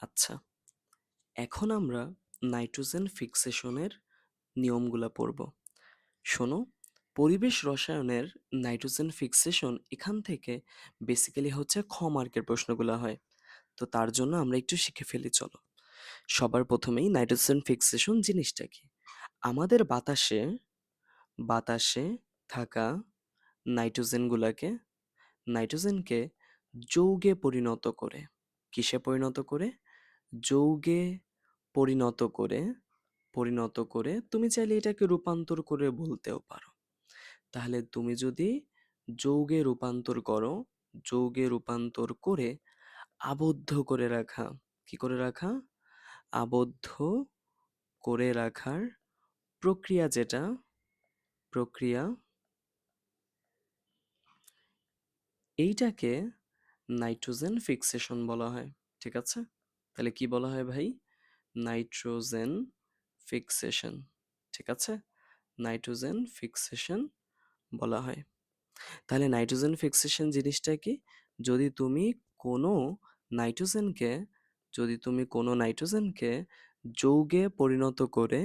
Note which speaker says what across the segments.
Speaker 1: আচ্ছা এখন আমরা নাইট্রোজেন ফিক্সেশনের নিয়মগুলা পড়ব। শোনো, পরিবেশ রসায়নের নাইট্রোজেন ফিক্সেশন এখান থেকে বেসিক্যালি হচ্ছে খ মার্কের প্রশ্নগুলো হয়। তো তার জন্য আমরা একটু শিখে ফেলি, চলো। সবার প্রথমেই নাইট্রোজেন ফিক্সেশন জিনিসটা কি? আমাদের বাতাসে বাতাসে থাকা নাইট্রোজেনগুলোকে, নাইট্রোজেনকে যৌগে পরিণত করে। কিসে পরিণত করে? যৌগে পরিণত করে পরিণত করে তুমি চাইলে এটাকে রূপান্তর করে বলতেও পারো। তাহলে তুমি যদি যৌগে রূপান্তর করো, যৌগে রূপান্তর করে আবদ্ধ করে রাখা, কি করে রাখা? আবদ্ধ করে রাখার প্রক্রিয়া যেটা, প্রক্রিয়া, এইটাকে নাইট্রোজেন ফিক্সেশন বলা হয়, ঠিক আছে? তাহলে কি বলা হয় ভাই? নাইট্রোজেন ফিক্সেশন, ঠিক আছে? নাইট্রোজেন ফিক্সেশন বলা হয়। তাহলে নাইট্রোজেন ফিক্সেশন জিনিসটা কি? যদি তুমি কোনো নাইট্রোজেনকে, যদি তুমি কোনো নাইট্রোজেনকে যৌগে পরিণত করে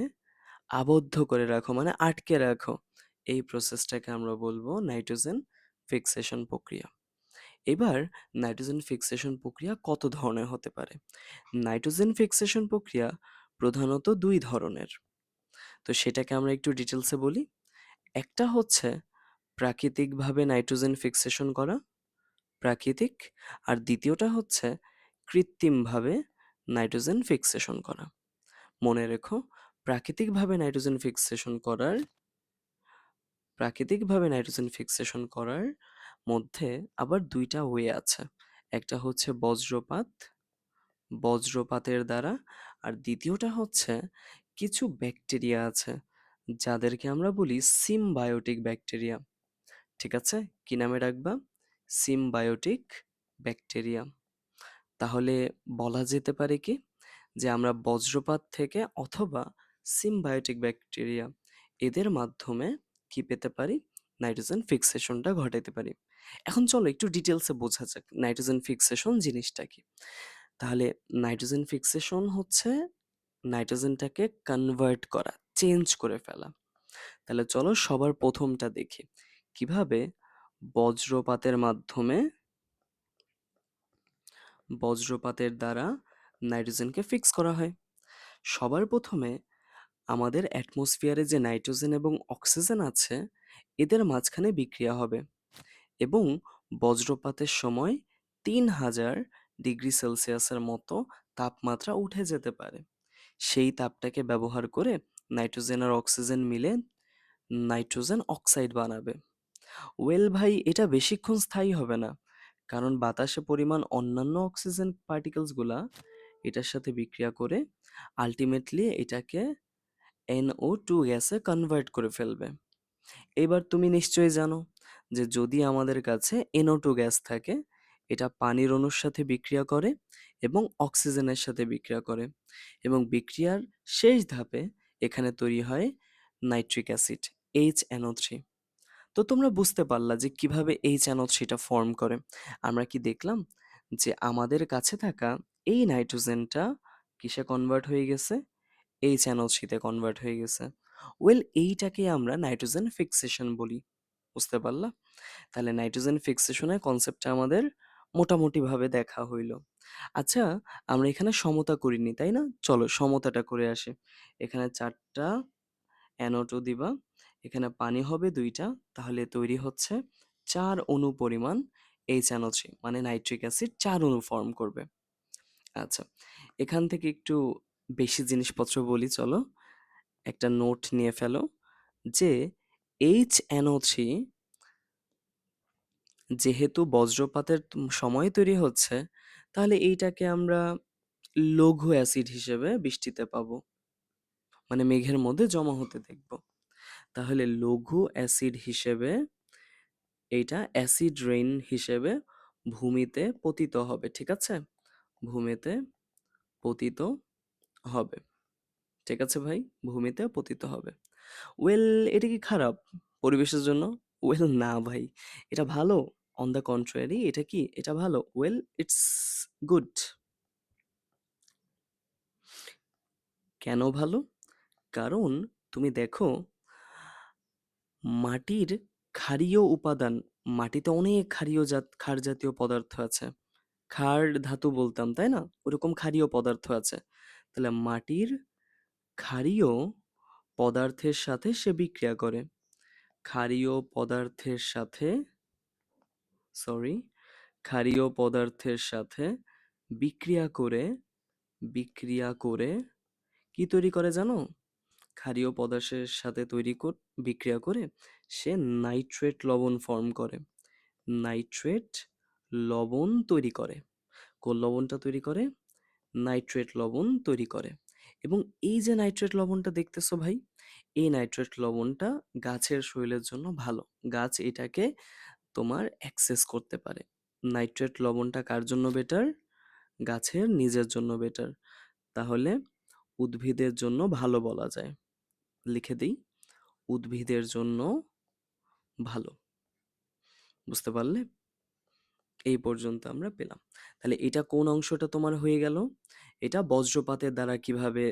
Speaker 1: আবদ্ধ করে রাখো মানে আটকে রাখো, এই প্রসেসটাকে আমরা বলব নাইট্রোজেন ফিক্সেশন প্রক্রিয়া। এবার নাইট্রোজেন ফিক্সেশন প্রক্রিয়া কত ধরনের হতে পারে? নাইট্রোজেন ফিক্সেশন প্রক্রিয়া প্রধানত দুই ধরনের। তো সেটাকে আমরা একটু ডিটেলসে বলি। একটা হচ্ছে প্রাকৃতিকভাবে নাইট্রোজেন ফিক্সেশন করা, প্রাকৃতিক, আর দ্বিতীয়টা হচ্ছে কৃত্রিমভাবে নাইট্রোজেন ফিক্সেশন করা। মনে রেখো, প্রাকৃতিকভাবে নাইট্রোজেন ফিক্সেশন করার, প্রাকৃতিকভাবে নাইট্রোজেন ফিক্সেশন করার মধ্যে আবার দুইটা ওয়ে আছে। একটা হচ্ছে বজ্রপাত, বজ্রপাতের দ্বারা। আর দ্বিতীয়টা হচ্ছে কিছু ব্যাকটেরিয়া আছে, যাদেরকে আমরা বলি সিমবায়োটিক ব্যাকটেরিয়া। ঠিক আছে? কি নামে রাখবা সিমবায়োটিক ব্যাকটেরিয়া। তাহলে বলা যেতে পারে কি? যে আমরা বজ্রপাত থেকে অথবা সিমবায়োটিক ব্যাকটেরিয়া, এদের মাধ্যমে কি পেতে পারি? নাইট্রোজেন ফিক্সেশনটা ঘটাতে পারি। এখন চলো একটু ডিটেলসে বোঝা যাক নাইট্রোজেন ফিক্সেশন জিনিসটা কি। তাহলে নাইট্রোজেন ফিক্সেশন হচ্ছে নাইট্রোজেনটাকে কনভার্ট করা চেঞ্জ করে ফেলা। তাহলে চলো সবার প্রথমটা দেখি। কীভাবে বজ্রপাতের মাধ্যমে বজ্রপাতের দ্বারা নাইট্রোজেনকে ফিক্স করা হয়? সবার প্রথমে আমাদের অ্যাটমসফিয়ারে যে নাইট্রোজেন এবং অক্সিজেন আছে, এদের মাঝখানে বিক্রিয়া হবে। এবং বজ্রপাতের সময় তিন হাজার ডিগ্রি সেলসিয়াসের মতো তাপমাত্রা উঠে যেতে পারে। সেই তাপটাকে ব্যবহার করে নাইট্রোজেন আর অক্সিজেন মিলে নাইট্রোজেন অক্সাইড বানাবে। ওয়েল ভাই, এটা বেশিক্ষণ স্থায়ী হবে না, কারণ বাতাসে পরিমাণ অন্যান্য অক্সিজেন পার্টিকেলসগুলা, এটার সাথে বিক্রিয়া করে আলটিমেটলি এটাকে এনও টু গ্যাসে কনভার্ট করে ফেলবে। এবার তুমি নিশ্চয়ই জানো যে যদি আমাদের কাছে এনও টু গ্যাস থাকে, এটা পানির অণুর সাথে বিক্রিয়া করে এবং অক্সিজেনের সাথে বিক্রিয়া করে এবং বিক্রিয়ার শেষ ধাপে এখানে তৈরি হয় nitric acid H N O three তো তোমরা বুঝতে পারলা যে কীভাবে এইচ এনও থ্রিটা ফর্ম করে। আমরা কি দেখলাম যে আমাদের কাছে থাকা এই নাইট্রোজেনটা কিসে কনভার্ট হয়ে গেছে? এইচ এনও থ্রিতে কনভার্ট হয়ে গেছে। ওয়েল এইটাকে আমরা নাইট্রোজেন ফিক্সেশন বলি। বুঝতে পারলা তাহলে নাইট্রোজেন ফিক্সেশনের কনসেপ্টটা আমাদের মোটামুটিভাবে দেখা হইল। আচ্ছা আমরা এখানে সমতা করিনি, তাই না? চলো সমতাটা করে আসি। এখানে চারটা অ্যানোটো দিবা। এখানে পানি হবে দুইটা। তাহলে তৈরি হচ্ছে চার অণু পরিমাণ এইচ থ্রি মানে নাইট্রিক অ্যাসিড চার অণু ফর্ম করবে। আচ্ছা এখান থেকে একটু বেশি জিনিসপত্র বলি, চলো। একটা নোট নিয়ে ফেলো যে এইচ এনও থ্রি যেহেতু বজ্রপাতের সময় তৈরি হচ্ছে, তাহলে এইটাকে আমরা লঘু অ্যাসিড হিসেবে বৃষ্টিতে পাবো। মানে মেঘের মধ্যে জমা হতে দেখব। তাহলে লঘু অ্যাসিড হিসেবে এইটা অ্যাসিড রেইন হিসেবে ভূমিতে পতিত হবে, ঠিক আছে? ভূমিতে পতিত হবে। ঠিক আছে ভাই? ভূমিতে পতিত হবে। ওয়েল এটা কি খারাপ পরিবেশের জন্য? ওয়েল না ভাই। এটা ভালো অন দ্য কন্ট্রারি এটা কি? এটা ভালো। ওয়েল ইটস গুড কেন ভালো? কারণ তুমি দেখো, মাটির ক্ষারীয় উপাদান, মাটিতে অনেক ক্ষারীয় জাত, ক্ষার জাতীয় পদার্থ আছে। ক্ষার ধাতু বলতাম, তাই না? ওরকম ক্ষারীয় পদার্থ আছে। তাহলে মাটির ক্ষারীয় পদার্থের সাথে সে বিক্রিয়া করে। ক্ষারীয় পদার্থের সাথে সরি ক্ষারীয় পদার্থের সাথে বিক্রিয়া করে বিক্রিয়া করে কি তৈরি করে জানো? ক্ষারীয় পদার্থের সাথে তৈরি কর, বিক্রিয়া করে সে নাইট্রেট লবণ ফর্ম করে। নাইট্রেট লবণ তৈরি করে। কোন লবণটা তৈরি করে? নাইট্রেট লবণ তৈরি করে। এবং এই যে নাইট্রেট লবণটা দেখতেছো ভাই এই নাইট্রেট লবণটা গাছের শরীরের জন্য ভালো। গাছ এটাকে তোমার অ্যাক্সেস করতে পারে। নাইট্রেট লবণটা কার জন্য বেটার গাছের নিজের জন্য বেটার তাহলে উদ্ভিদের জন্য ভালো বলা যায়। লিখে দিই। উদ্ভিদের জন্য ভালো। বুঝতে পারলে? এই পর্যন্ত আমরা পেলাম। তাহলে এটা কোন অংশটা তোমার হয়ে গেল? এটা বজ্রপাতের দ্বারা কীভাবে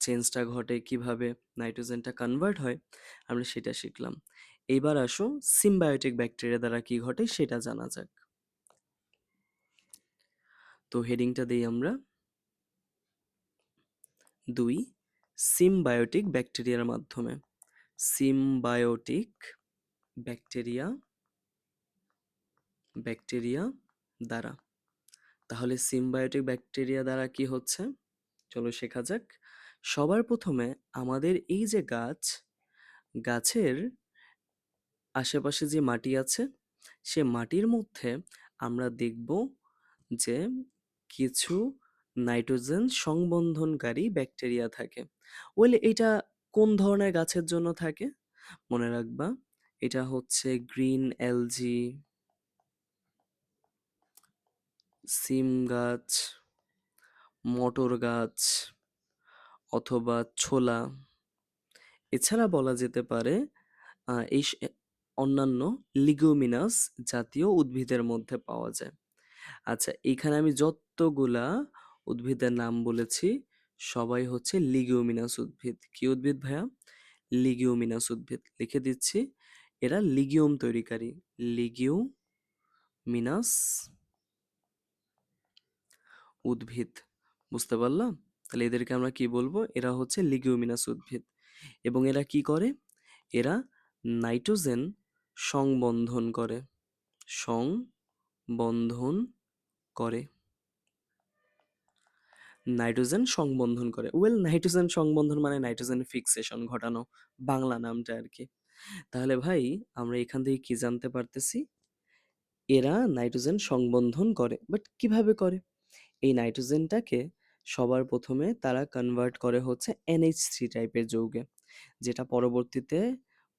Speaker 1: চেঞ্জটা ঘটে, কীভাবে নাইট্রোজেনটা কনভার্ট হয়, আমরা সেটা শিখলাম। এবার আসো সিম্বায়োটিক ব্যাকটেরিয়া দ্বারা কি ঘটে সেটা জানা যাক। তো হেডিংটা দিই আমরা। দুই সিমবায়োটিক ব্যাকটেরিয়ার মাধ্যমে। সিমবায়োটিক ব্যাকটেরিয়া ব্যাকটেরিয়া দ্বারা। তাহলে সিমবায়োটিক ব্যাকটেরিয়া দ্বারা কি হচ্ছে? চলো শেখা যাক। সবার প্রথমে আমাদের এই যে গাছ, গাছের আশেপাশে যে মাটি আছে, সে মাটির মধ্যে আমরা দেখব যে কিছু নাইট্রোজেন সংবন্ধনকারী ব্যাকটেরিয়া থাকে। ওয়েল, এটা কোন ধরনের গাছের জন্য থাকে? মনে রাখবা, এটা হচ্ছে গ্রিন এলজি সিম গাছ, মটর গাছ অথবা ছোলা। এছাড়া বলা যেতে পারে এই অন্যান্য লিগুমিনাস জাতীয় উদ্ভিদের মধ্যে পাওয়া যায়। আচ্ছা এখানে আমি যতগুলা উদ্ভিদের নাম বলেছি, সবাই হচ্ছে লিগিউমিনাস উদ্ভিদ। কি উদ্ভিদ, ভাইয়া? লিগিউমিনাস উদ্ভিদ। লিখে দিচ্ছি, এরা লিগিউম তৈরিকারী। লিগিউমিনাস উদ্ভিদ। বুঝতে পারলাম? তাহলে এদেরকে আমরা কি বলব? এরা হচ্ছে লিগিউমিনাস উদ্ভিদ। এবং এরা কি করে? এরা নাইট্রোজেন সংবন্ধন করে। সংবন্ধন করে। নাইট্রোজেন সংবন্ধন করে। ওয়েল নাইট্রোজেন সংবন্ধন মানে নাইট্রোজেন ফিক্সেশন ঘটানো, বাংলা নামটা আর কি তাহলে ভাই, আমরা এখান থেকে কি জানতে পারতেছি? এরা নাইট্রোজেন সংবন্ধন করে। বাট কীভাবে করে? এই নাইট্রোজেনটাকে সবার প্রথমে তারা কনভার্ট করে হচ্ছে এনএইচ থ্রি টাইপের যৌগে। যেটা পরবর্তীতে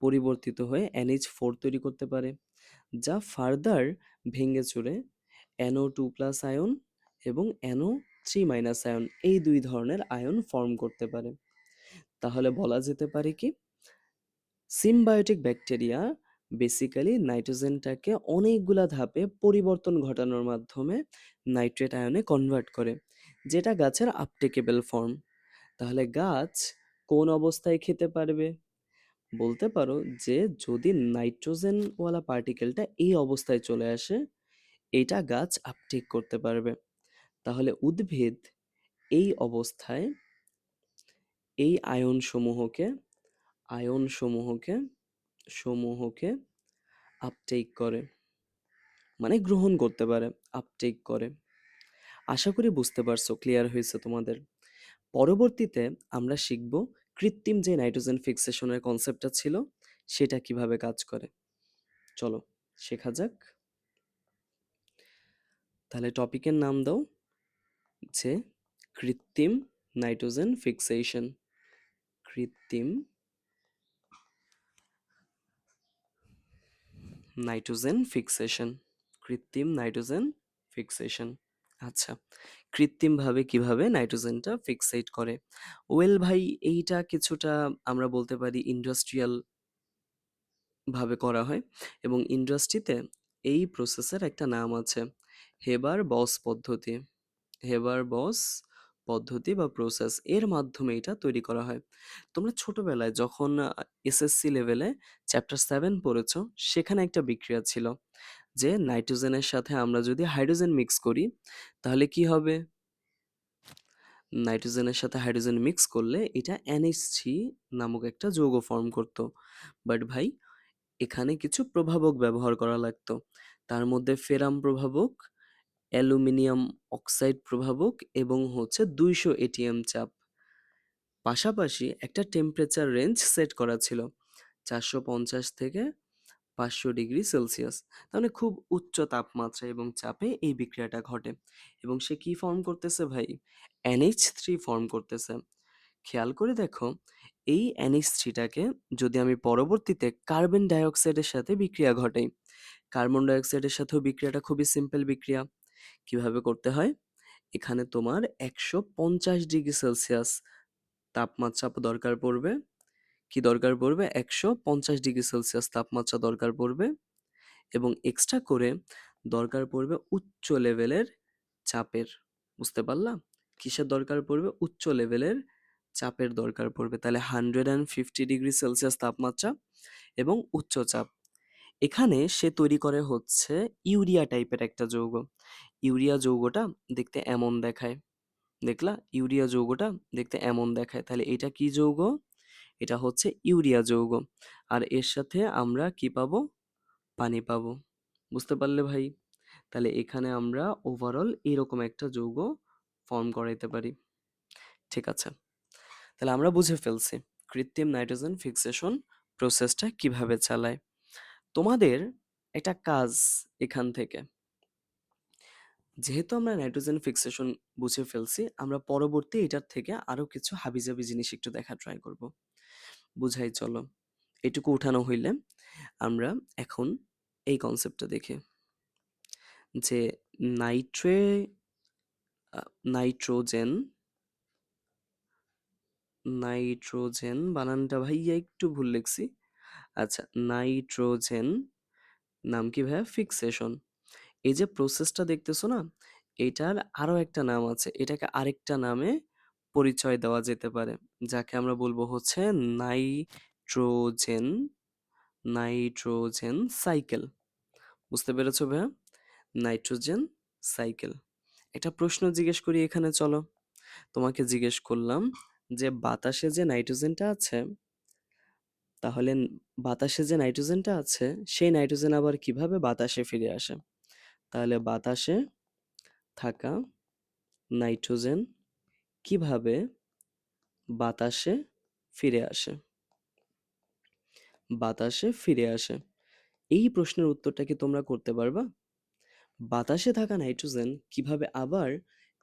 Speaker 1: পরিবর্তিত হয়ে এনএইচ ফোর তৈরি করতে পারে। যা ফার্দার ভেঙে চুরে N O two plus ion এবং N O three minus ion এই দুই ধরনের আয়ন ফর্ম করতে পারে। তাহলে বলা যেতে পারে কি সিমবায়োটিক ব্যাকটেরিয়া বেসিক্যালি নাইট্রোজেনটাকে অনেকগুলা ধাপে পরিবর্তন ঘটানোর মাধ্যমে নাইট্রেট আয়নে কনভার্ট করে। যেটা গাছের আপটেকেবল ফর্ম তাহলে গাছ কোন অবস্থায় খেতে পারবে? বলতে পারো যে, যদি নাইট্রোজেনওয়ালা পার্টিকেলটা এই অবস্থায় চলে আসে, এটা গাছ আপটেক করতে পারবে। তাহলে উদ্ভিদ এই অবস্থায় এই আয়ন সমূহকে আয়ন সমূহকে সমূহকে আপটেক করে। মানে গ্রহণ করতে পারে আপটেক করে। আশা করি বুঝতে পারছ ক্লিয়ার হয়েছে তোমাদের। পরবর্তীতে আমরা শিখব কৃত্রিম যে নাইট্রোজেন ফিক্সেশনের কনসেপ্টটা ছিল, সেটা কীভাবে কাজ করে। চলো, শেখা যাক। তাহলে টপিকের নাম দাও, যে কৃত্রিম নাইট্রোজেন ফিক্সেশন। কৃত্রিম নাইট্রোজেন ফিক্সেশন। কৃত্রিম নাইট্রোজেন ফিক্সেশন। আচ্ছা কৃত্রিমভাবে কীভাবে নাইট্রোজেনটা ফিক্সেট করে? ওয়েল ভাই, এইটা কিছুটা আমরা বলতে পারি ইন্ডাস্ট্রিয়াল ভাবে করা হয় এবং ইন্ডাস্ট্রিতে এই প্রসেসের একটা নাম আছে হেবার বস পদ্ধতি। হেবার বস পদ্ধতি বা প্রসেস এর মাধ্যমে এটা তৈরি করা হয়। তোমরা ছোটবেলায় যখন এসএসসি লেভেলে চ্যাপ্টার সেভেন পড়েছ, সেখানে একটা বিক্রিয়া ছিল। যে নাইট্রোজেনের সাথে আমরা যদি হাইড্রোজেন মিক্স করি, তাহলে কি হবে? নাইট্রোজেনের সাথে হাইড্রোজেন মিক্স করলে এটা NH3 নামক একটা যৌগ ফর্ম করত। বাট ভাই, এখানে কিছু প্রভাবক ব্যবহার করা লাগতো। তার মধ্যে ফেরাম প্রভাবক, অ্যালুমিনিয়াম অক্সাইড প্রভাবক এবং হচ্ছে দুইশো এটিএম চাপ। পাশাপাশি একটা টেম্পারেচার রেঞ্জ সেট করা ছিল, চারশো পঞ্চাশ থেকে পাঁচশো ডিগ্রি সেলসিয়াস। তাহলে খুব উচ্চ তাপমাত্রা এবং চাপে এই বিক্রিয়াটা ঘটে। এবং সে কি ফর্ম করতেছে ভাই? এনএইচ থ্রি ফর্ম করতেছে। খেয়াল করে দেখো, এই এনএইচ থ্রিটাকে যদি আমি পরবর্তীতে কার্বন ডাইঅক্সাইডের সাথে বিক্রিয়া ঘটাই কার্বন ডাইঅক্সাইডের সাথেও বিক্রিয়াটা খুবই সিম্পল বিক্রিয়া। কীভাবে করতে হয়? এখানে তোমার একশো পঞ্চাশ ডিগ্রি সেলসিয়াস তাপমাত্রা দরকার পড়বে। কি দরকার পড়বে? একশো পঞ্চাশ ডিগ্রি সেলসিয়াস তাপমাত্রা দরকার পড়বে এবং এক্সট্রা করে দরকার পড়বে উচ্চ লেভেলের চাপের, বুঝতে পারলাম? কিসের দরকার পড়বে? উচ্চ লেভেলের চাপের দরকার পড়বে। তাহলে hundred and fifty degree Celsius তাপমাত্রা এবং উচ্চ চাপ। এখানে সে তৈরি করে হচ্ছে ইউরিয়া টাইপের একটা যৌগ। ইউরিয়া যৌগটা দেখতে এমন দেখায়। দেখলা? ইউরিয়া যৌগটা দেখতে এমন দেখায়। তাহলে এটা কি যৌগ? এটা হচ্ছে ইউরিয়া যৌগ। আর এর সাথে আমরা কি পাবো? পানি পাবো। বুঝতে পারলে ভাই? তাহলে এখানে আমরা ওভারঅল এরকম একটা যৌগ ফর্ম করাইতে পারি। ঠিক আছে? তাহলে আমরা বুঝে ফেলছি কৃত্রিম নাইট্রোজেন ফিক্সেশন প্রসেসটা কীভাবে চালায়। তোমাদের একটা কাজ এখান থেকে। যেহেতু আমরা নাইট্রোজেন ফিক্সেশন বুঝে ফেলছি, আমরা পরবর্তী এটার থেকে আরও কিছু হাবিজাবি জিনিস একটু দেখা ট্রাই করব। বুঝাই, চলো। এটুকু উঠানো হইলে আমরা এখন এই কনসেপ্টটা দেখি যে নাইট্রে নাইট্রোজেন নাইট্রোজেন বানানটা ভাইয়া একটু ভুল লিখছি। আচ্ছা নাইট্রোজেন নাম কি ভাইয়া? ফিক্সেশন এই যে প্রসেসটা দেখতেছো না, এটার আরও একটা নাম আছে, এটাকে আরেকটা নামে পরিচয় দেওয়া যেতে পারে। যাকে আমরা বলব হচ্ছে নাইট্রোজেন নাইট্রোজেন সাইকেল। বুঝতে পেরেছ ভাইয়া? Nitrogen cycle. একটা প্রশ্ন জিজ্ঞেস করি এখানে, চলো। তোমাকে জিজ্ঞেস করলাম যে বাতাসে যে নাইট্রোজেনটা আছে, তাহলে বাতাসে যে নাইট্রোজেনটা আছে, সেই নাইট্রোজেন আবার কীভাবে বাতাসে ফিরে আসে? তাহলে বাতাসে থাকা নাইট্রোজেন কীভাবে বাতাসে ফিরে আসে? বাতাসে ফিরে আসে। এই প্রশ্নের উত্তরটা কি তোমরা করতে পারবা? বাতাসে থাকা নাইট্রোজেন কীভাবে আবার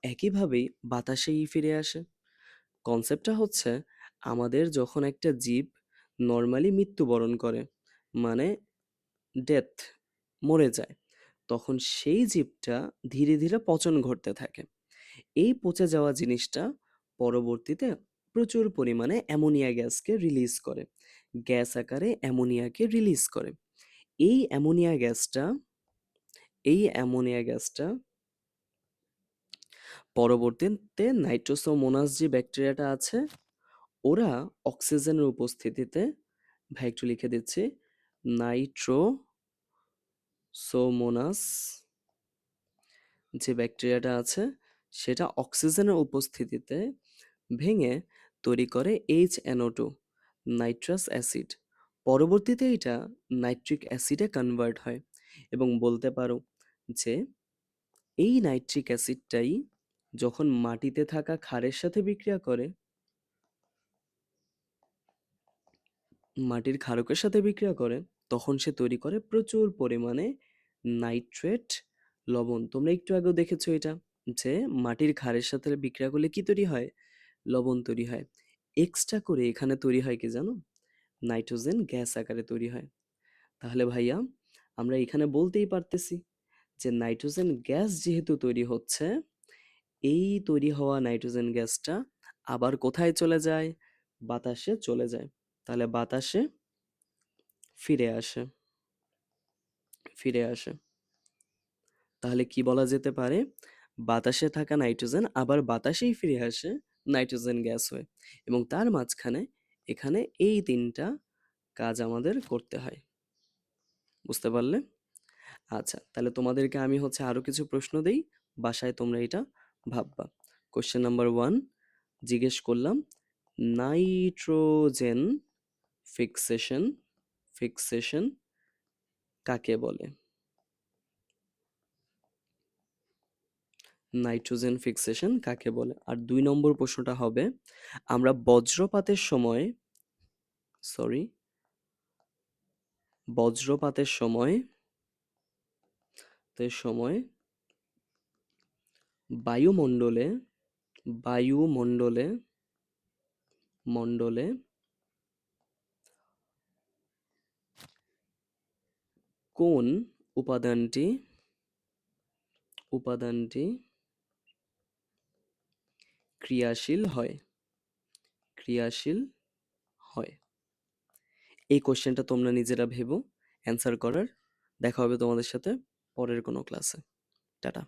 Speaker 1: একইভাবেই বাতাসেই ফিরে আসে? কনসেপ্টটা হচ্ছে আমাদের যখন একটা জীব নর্মালি মৃত্যুবরণ করে মানে ডেথ, মরে যায়, তখন সেই জীবটা ধীরে ধীরে পচন ঘটতে থাকে। এই পচে যাওয়া জিনিসটা পরবর্তীতে প্রচুর পরিমাণে অ্যামোনিয়া গ্যাসকে রিলিজ করে। গ্যাস আকারে অ্যামোনিয়াকে রিলিজ করে। এই অ্যামোনিয়া গ্যাসটা, এই অ্যামোনিয়া গ্যাসটা পরবর্তীতে নাইট্রোসোমোনাস যে ব্যাকটেরিয়াটা আছে, ওরা অক্সিজেনের উপস্থিতিতে, ভাই একটু লিখে দিচ্ছি নাইট্রো সোমোনাস যে ব্যাকটেরিয়াটা আছে সেটা অক্সিজেনের উপস্থিতিতে ভেঙে তৈরি করে H N O two nitrous acid পরবর্তীতে এটা নাইট্রিক অ্যাসিডে কনভার্ট হয় এবং বলতে পারো যে এই নাইট্রিক অ্যাসিডটাই যখন মাটিতে থাকা ক্ষারের সাথে বিক্রিয়া করে, মাটির ক্ষারকের সাথে বিক্রিয়া করে, তখন সে তৈরি করে প্রচুর পরিমাণে নাইট্রেট লবণ। তোমরা একটু আগেও দেখেছ এটা। যে মাটির ক্ষারের সাথে বিক্রিয়া করলে কি তৈরি হয়? লবণ তৈরি হয়। এক্সট্রা করে এখানে তৈরি হয় কি জানো? নাইট্রোজেন গ্যাস আকারে তৈরি হয়। তাহলে ভাইয়া, আমরা এখানে বলতেই পারতেছি যে নাইট্রোজেন গ্যাস যেহেতু তৈরি হচ্ছে, এই তৈরি হওয়া নাইট্রোজেন গ্যাসটা আবার কোথায় চলে যায়? বাতাসে চলে যায়। তাহলে বাতাসে ফিরে আসে। ফিরে আসে। তাহলে কি বলা যেতে পারে? বাতাসে থাকা নাইট্রোজেন আবার বাতাসেই ফিরে আসে নাইট্রোজেন গ্যাস হয়ে এবং তার মাঝখানে এখানে এই তিনটা কাজ আমাদের করতে হয়। বুঝতে পারলে? আচ্ছা তাহলে তোমাদেরকে আমি হচ্ছে আরও কিছু প্রশ্ন দেই, বাসায় তোমরা এটা ভাববা। কোশ্চেন নাম্বার ওয়ান জিজ্ঞেস করলাম, নাইট্রোজেন ফিক্সেশন ফিক্সেশন কাকে বলে? নাইট্রোজেন ফিক্সেশন কাকে বলে? আর দুই নম্বর প্রশ্নটা হবে, আমরা বজ্রপাতের সময়, সরি, বজ্রপাতের সময় সময় বায়ুমণ্ডলে বায়ুমণ্ডলে, মণ্ডলে কোন উপাদানটি উপাদানটি ক্রিয়াশীল হয়। ক্রিয়াশীল হয়। এই কোশ্চেনটা তোমরা নিজেরা ভেবো, অ্যান্সার করার। দেখা হবে তোমাদের সাথে পরের কোনো ক্লাসে। টাটা।